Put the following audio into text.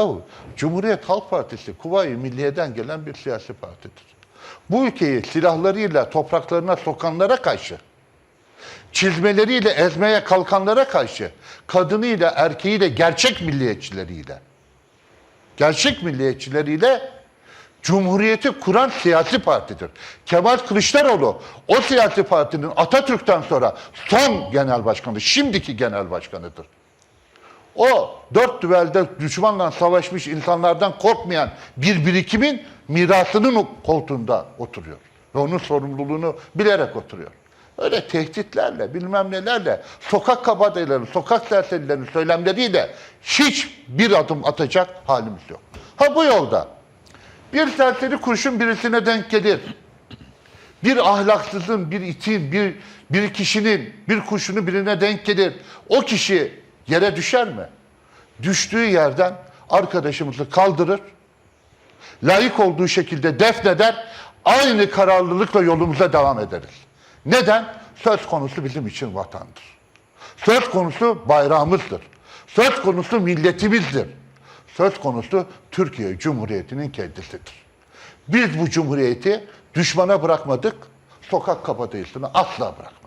Yahu Cumhuriyet Halk Partisi Kuvayi Milliye'den gelen bir siyasi partidir. Bu ülkeyi silahlarıyla topraklarına sokanlara karşı, çizmeleriyle ezmeye kalkanlara karşı, kadınıyla erkeğiyle gerçek milliyetçileriyle, gerçek milliyetçileriyle Cumhuriyeti kuran siyasi partidir. Kemal Kılıçdaroğlu o siyasi partinin Atatürk'ten sonra son genel başkanı, şimdiki genel başkanıdır. O dört düvelde düşmanla savaşmış insanlardan korkmayan bir birikimin mirasının koltuğunda oturuyor. Ve onun sorumluluğunu bilerek oturuyor. Öyle tehditlerle, bilmem nelerle, sokak kabadayıları, sokak serserilerinin söylemleriyle hiçbir adım atacak halimiz yok. Ha bu yolda bir serseri kurşun birisine denk gelir. Bir ahlaksızın, bir itin, bir, bir kişinin bir kurşunu birine denk gelir. O kişi yere düşer mi? Düştüğü yerden arkadaşımızı kaldırır, layık olduğu şekilde defneder, aynı kararlılıkla yolumuza devam ederiz. Neden? Söz konusu bizim için vatandır. Söz konusu bayrağımızdır. Söz konusu milletimizdir. Söz konusu Türkiye Cumhuriyeti'nin kendisidir. Biz bu cumhuriyeti düşmana bırakmadık, sokak kabadayısını asla bırakmadık.